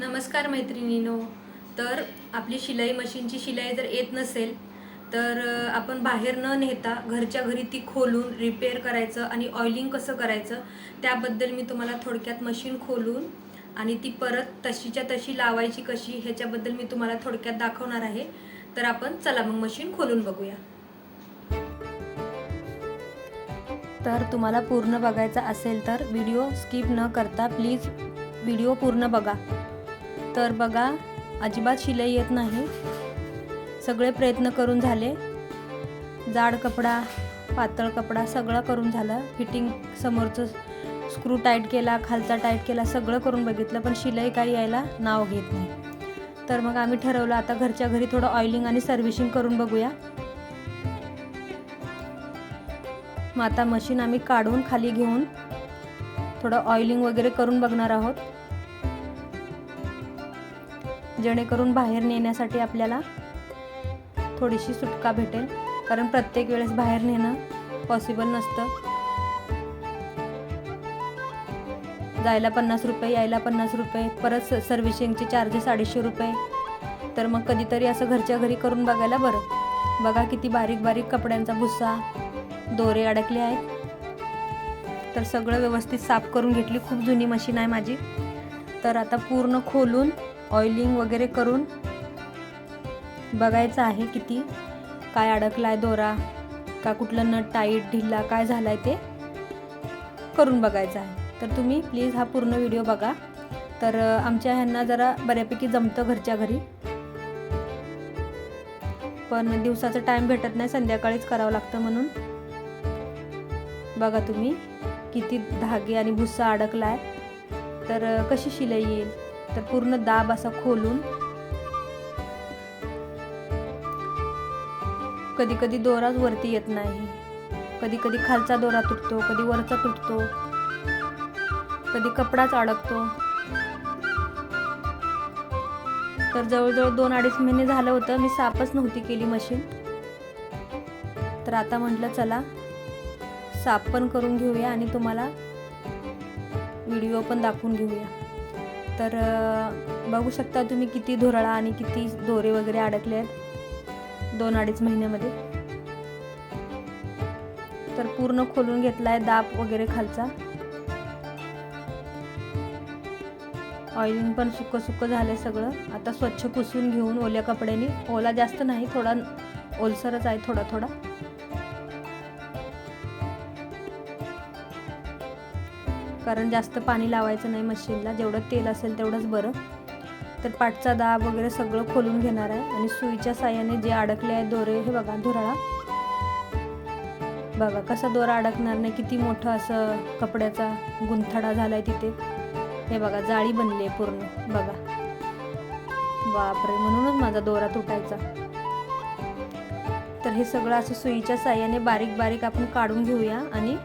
नमस्कार मैत्रिणीनो. तर आपली शिलाई मशीनची शिलाई जर येत नसेल तर आपण बाहेर न नेता घरच्या घरी ती खोलून रिपेअर करायचं आणि ऑइलिंग कसं करायचं त्याबद्दल मी तुम्हाला थोडक्यात मशीन खोलून आणि ती परत तशीच्या तशी लावायची कशी ह्याच्याबद्दल मी तुम्हाला थोडक्यात दाखवणार आहे. तर आपण चला मग मशीन खोलून बघूया. तर तुम्हाला पूर्ण बघायचा असेल तर व्हिडिओ स्किप न करता प्लीज व्हिडिओ पूर्ण बघा. तर बघा अजिबात शिलाई येत नाही. सगळे प्रयत्न करून झाले. जाड कपडा पातळ कपडा सगळं करून झालं. फिटिंग समोरचं स्क्रू टाईट केला खालचा टाईट केला सगळं करून बघितलं पण शिलाई काही यायला नाव घेत नाही. तर मग आम्ही ठरवलं आता घरच्या घरी थोडं ऑइलिंग आणि सर्व्हिसिंग करून बघूया. मग आता मशीन आम्ही काढून खाली घेऊन थोडं ऑइलिंग वगैरे करून बघणार आहोत. जेणेकरून बाहेर नेण्यासाठी आपल्याला थोडीशी सुटका भेटेल. कारण प्रत्येक वेळेस बाहेर नेणं पॉसिबल नसतं. जायला पन्नास रुपये यायला पन्नास रुपये परत सर्व्हिसिंगचे चार्जेस अडीचशे रुपये. तर मग कधीतरी असं घरच्या घरी करून बघायला बरं. बघा किती बारीक बारीक कपड्यांचा भुस्सा दोरे अडकले आहेत. तर सगळं व्यवस्थित साफ करून घेतली. खूप जुनी मशीन आहे माझी. तर आता पूर्ण खोलून ऑइलिंग वगैरे करून बघायचं आहे किती काय अडकला आहे दोरा का कुठलं नट टाईट ढिल्ला काय झाला आहे ते करून बघायचं आहे. तर तुम्ही प्लीज हा पूर्ण व्हिडिओ बघा. तर आमच्या ह्यांना जरा बऱ्यापैकी जमतं घरच्या घरी. पण दिवसाचा टाईम भेटत नाही संध्याकाळीच करावं लागतं म्हणून. बघा तुम्ही किती धागे आणि भुस्सा अडकला आहे तर कशी शिलाई येईल? तर पूर्ण दाब असा खोलून कधी कधी दोराच वरती येत नाही. कधी कधी खालचा दोरा तुटतो कधी वरचा तुटतो कधी कपडाच अडकतो. तर जवळजवळ दोन अडीच महिने झालं होतं मी साफच नव्हती केली मशीन. तर आता म्हटलं चला साफ पण करून घेऊया आणि तुम्हाला व्हिडिओ पण दाखवून घेऊया. तर बघू शकता तुम्ही किती धुराळा आणि किती दोरे वगैरे अडकले आहेत दोन अडीच महिन्यामध्ये. तर पूर्ण खोलून घेतला आहे दाब वगैरे खालचा. ऑइलिंग पण सुक्क सुक्क झालं सगळं. आता स्वच्छ पुसून घेऊन ओल्या कपड्याने. ओला जास्त नाही थोडा ओलसरच आहे थोडा थोडा कारण जास्त पाणी लावायचं नाही मशीनला. जेवढं तेल असेल तेवढंच बरं. तर पाठचा दाब वगैरे सगळं खोलून घेणार आहे. आणि सुईच्या साह्याने जे अडकले आहे दोरे हे बघा धुराळा. बघा कसा दोरा अडकणार नाही. किती मोठं असं कपड्याचा गुंथडा झालाय तिथे. हे बघा जाळी बनली आहे पूर्ण. बघा. बापरे म्हणूनच माझा दोरा तुटायचा. तर हे सगळं असं सुईच्या साह्याने बारीक बारीक आपण काढून घेऊया. आणि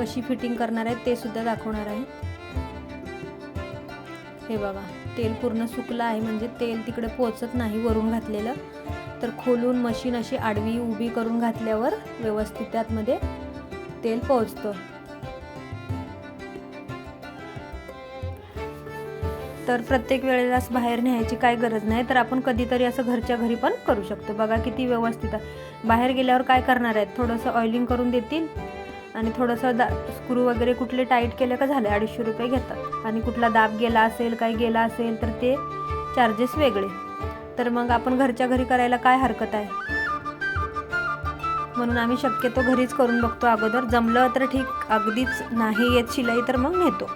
कशी फिटिंग करणार आहे ते सुद्धा दाखवणार आहे. हे बघा तेल पूर्ण सुकलं आहे म्हणजे तेल तिकडे पोचत नाही वरून घातलेलं. तर खोलून मशीन अशी आडवी उभी करून घातल्यावर व्यवस्थित त्यातमध्ये तेल पोचतं तर प्रत्येक वेळेलाच बाहेर न्यायची काय गरज नाही तर आपण कधीतरी असं घरच्या घरी पण करू शकतो. बघा किती व्यवस्थित आहे. बाहेर गेल्यावर काय करणार आहेत? थोडंसं ऑइलिंग करून देतील. आणि थोडंसं दा स्क्रू वगैरे कुठले टाईट केले का झाले अडीचशे रुपये घेतात. आणि कुठला दाब गेला असेल काही गेला असेल तर ते चार्जेस वेगळे. तर मग आपण घरच्या घरी करायला काय हरकत आहे? म्हणून आम्ही शक्यतो घरीच करून बघतो अगोदर. जमलं तर ठीक अगदीच नाही येत शिलाई तर मग नेतो.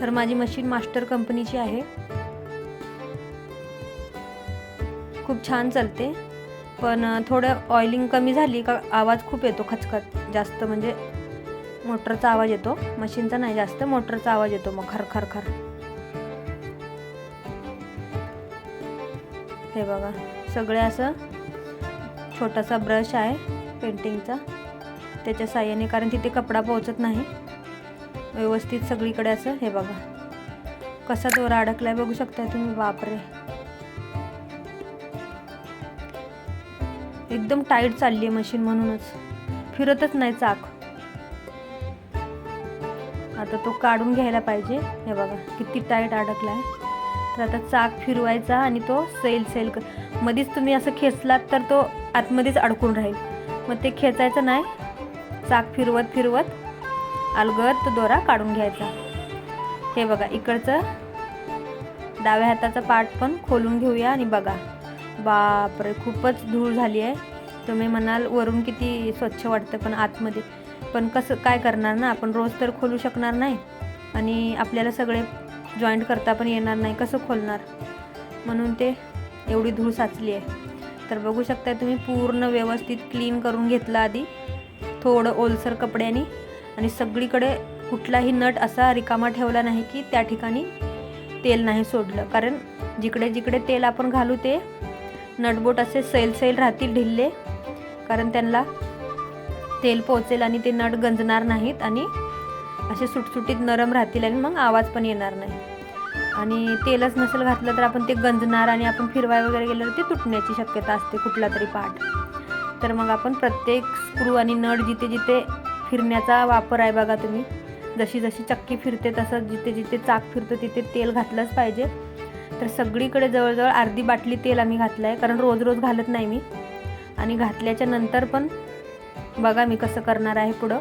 तर माझी मशीन मास्टर कंपनीची आहे. खूप छान चालते. पण थोडं ऑइलिंग कमी झाली का आवाज खूप येतो खचखच. जास्त म्हणजे मोटरचा आवाज येतो. मशीनचा नाही जास्त मोटरचा आवाज येतो मग खर खर. खर हे बघा सगळे असं छोटासा ब्रश आहे पेंटिंगचा त्याच्या साह्याने कारण तिथे कपडा पोहोचत नाही. व्यवस्थित सगळीकडे असं हे बघा. कसा दोरा आहे बघू शकता तुम्ही? बापरे. एकदम टाईट चालली आहे मशीन म्हणूनच. फिरतच नाही चाक. आता तो काढून घ्यायला पाहिजे. हे बघा किती टाईट अडकला आहे तर आता चाक फिरवायचा आणि तो सैल सैल क मध्येच तुम्ही असं खेचलात तर तो आतमध्येच अडकून राहील. मग ते खेचायचं नाही. चाक फिरवत फिरवत अलगत तो दोरा काढून घ्यायचा. हे बघा इकडचं डाव्या हाताचा पार्ट पण खोलून घेऊया आणि बघा. बापरे खूपच धूळ झाली आहे. तुम्ही म्हणाल वरून किती स्वच्छ वाटतं पण आतमध्ये. पण कसं काय करणार ना? आपण रोज तर खोलू शकणार नाही. आणि आपल्याला सगळे जॉईंट करता पण येणार नाही. कसं खोलणार? म्हणून ते एवढी धूळ साचली आहे. तर बघू शकता तुम्ही पूर्ण व्यवस्थित क्लीन करून घेतलं आधी. थोडं ओलसर कपड्याने. आणि सगळीकडे कुठलाही नट असा रिकामा ठेवला नाही की त्या ठिकाणी तेल नाही सोडलं. कारण जिकडे जिकडे तेल आपण घालू ते नटबोट असे सैल सैल राहतील ढिल्ले कारण त्यांना तेल पोचेल आणि ते नट गंजणार नाहीत आणि असे सुटसुटीत नरम राहतील आणि मग आवाज पण येणार नाही. आणि तेलच नसेल घातलं तर आपण ते गंजणार आणि आपण फिरवाय वगैरे गेल्यावर ते तुटण्याची शक्यता असते कुठला तरी पार्ट तर मग आपण प्रत्येक स्क्रू आणि नट जिथे जिथे फिरण्याचा वापर आहे बघा तुम्ही जशी जशी चक्की फिरते तसं जिथे जिथे चाक फिरतो तिथे तेल घातलंच पाहिजे. तर सगळीकडे जवळजवळ अर्धी बाटली तेल आम्ही घातलं आहे कारण रोज रोज घालत नाही मी. आणि घातल्याच्या नंतर पण बघा मी कसं करणार आहे पुढं.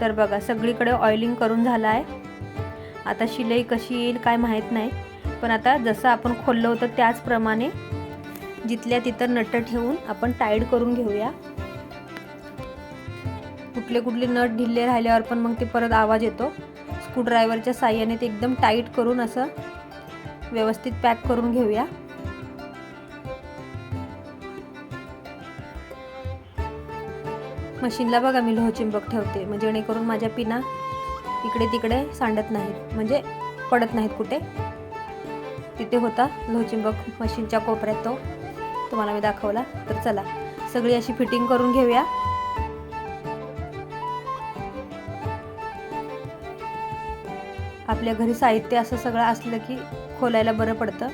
तर बघा सगळीकडे ऑइलिंग करून झालं आहे. आता शिलाई कशी येईल काय माहीत नाही पण आता जसं आपण खोललं होतं त्याचप्रमाणे जिथल्या तिथं नट ठेवून आपण टाईट करून घेऊया. कुठले कुठले नट ढिल्ले राहिल्यावर पण मग ते परत आवाज येतो. स्क्रूड्रायव्हरच्या साह्याने ते एकदम टाईट करून असं व्यवस्थित पॅक करून घेऊया. मशीनला बघा मी लोहचिंबक ठेवते. म्हणजे जेणेकरून माझ्या पिना इकडे तिकडे सांडत नाहीत. म्हणजे पडत नाहीत कुठे. तिथे होता लोहचिंबक मशीनच्या कोपऱ्यात तो. तुम्हाला मी दाखवला. तर चला सगळी अशी फिटिंग करून घेऊया. आपल्या घरी साहित्य असं सगळं असलं की खोलायला बरं पडतं.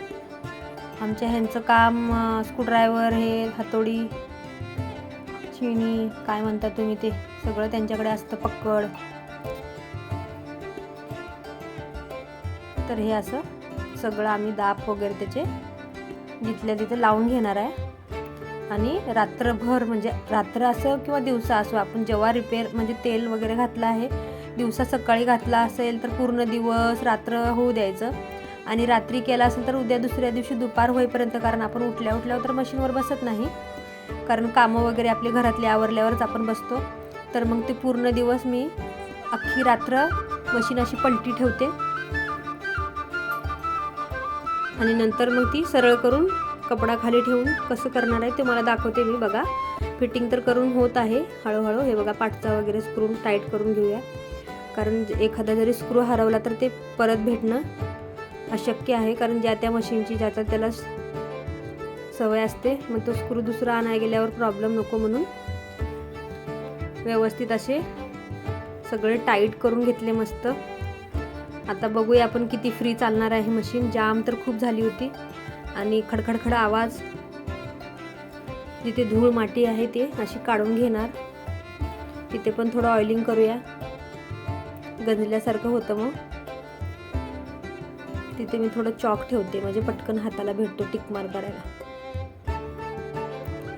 आमच्या ह्यांचं काम स्क्रूड्रायव्हर हे हातोडी चिणी काय म्हणता तुम्ही ते सगळं त्यांच्याकडे असतं पक्कड. तर हे असं सगळं आम्ही दाप वगैरे त्याचे जिथल्या तिथे लावून घेणार आहे. आणि रात्रभर म्हणजे रात्र असं किंवा दिवसा असो आपण जेव्हा रिपेअर म्हणजे तेल वगैरे घातलं आहे दिवसा सकाळी घातला असेल तर पूर्ण दिवस रात्र होऊ द्यायचं. आणि रात्री केला असेल तर उद्या दुसऱ्या दिवशी दुपार होईपर्यंत कारण आपण उठल्या उठल्यावर तर मशीनवर बसत नाही. कारण कामं वगैरे आपले घरातले आवरल्यावरच आपण बसतो. तर मग ते पूर्ण दिवस मी अख्खी रात्र मशीन अशी पलटी ठेवते. आणि नंतर मग ती सरळ करून कपडा खाली ठेवून कसं करणार आहे ते मला दाखवते मी. बघा फिटिंग तर करून होत आहे हळूहळू. हे बघा पाठचा वगैरे स्क्रू टाईट करून घेऊया. कारण एखादा जरी स्क्रू हरवला तर ते परत भेटणं अशक्य आहे कारण ज्या त्या मशीनची ज्याचा त्याला सवय असते मग तो स्क्रू दुसरा आणाय गेल्यावर प्रॉब्लेम नको म्हणून व्यवस्थित असे सगळे टाईट करून घेतले मस्त. आता बघूया आपण किती फ्री चालणार आहे मशीन जाम तर खूप झाली होती आणि खडखडखड आवाज जिथे धूळ माती आहे ते अशी काढून घेणार. तिथे पण थोडं ऑइलिंग करूया. गंजल्यासारखं होतं मग. तिथे मी थोडं चॉक ठेवते म्हणजे पटकन हाताला भेटतो टिकमार करायला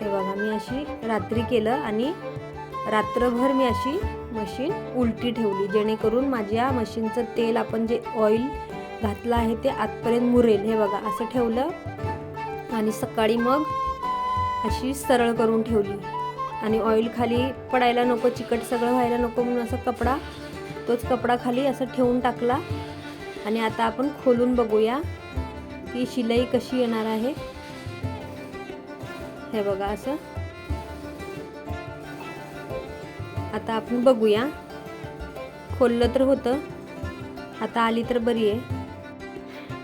हे बघा मी अशी रात्री केलं आणि रात्रभर मी अशी मशीन उलटी ठेवली जेणेकरून माझ्या मशीनचं तेल आपण जे ऑइल घातलं आहे ते आतपर्यंत मुरेल. हे बघा असं ठेवलं आणि सकाळी मग अशी सरळ करून ठेवली. आणि ऑइल खाली पडायला नको चिकट सगळं व्हायला नको म्हणून असं कपडा तोच कपडा खाली असं ठेवून टाकला. आणि आता आपण खोलून बघूया की शिलाई कशी येणार आहे. हे बघा असं. आता आपण बघूया. खोललं तर होतं. आता आली तर बरी आहे.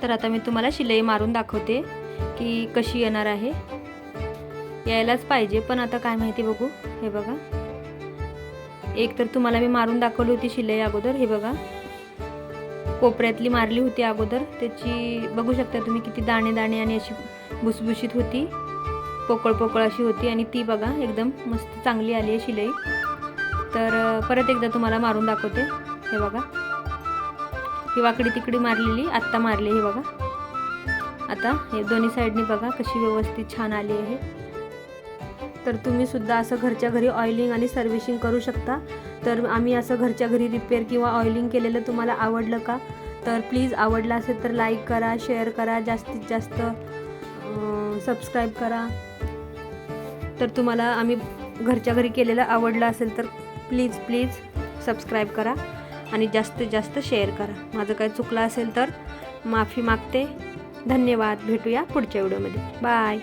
तर आता मी तुम्हाला शिलाई मारून दाखवते की कशी येणार आहे. यायलाच पाहिजे पण आता काय माहिती बघू. हे बघा. एक तर तुम्हाला मी मारून दाखवली होती शिलाई अगोदर हे बघा. कोपऱ्यातली मारली होती अगोदर. त्याची बघू शकता तुम्ही किती दाणे दाणे आणि अशी भुसभुशीत होती. पोकळ पोकळ अशी होती आणि ती बघा एकदम मस्त चांगली आली आहे शिलाई. तर परत एकदा तुम्हाला मारून दाखवते. हे बघा. ही वाकडी तिकडी मारलेली आत्ता मारली हे बघा. आता हे दोन्ही साईडनी बघा कशी व्यवस्थित छान आली आहे. तर तुम्ही सुद्धा असं घरच्या घरी ऑइलिंग आणि सर्व्हिसिंग करू शकता. तर आम्ही असं घरच्या घरी रिपेअर किंवा ऑइलिंग केलेलं तुम्हाला आवडलं का? तर प्लीज आवडलं असेल तर लाईक करा शेअर करा जास्तीत जास्त सबस्क्राईब करा. तर तुम्हाला आम्ही घरच्या घरी केलेलं आवडलं असेल तर प्लीज प्लीज सबस्क्राईब करा आणि जास्तीत जास्त शेअर करा. माझं काही चुकलं असेल तर माफी मागते. धन्यवाद. भेटूया पुढच्या व्हिडिओमध्ये बाय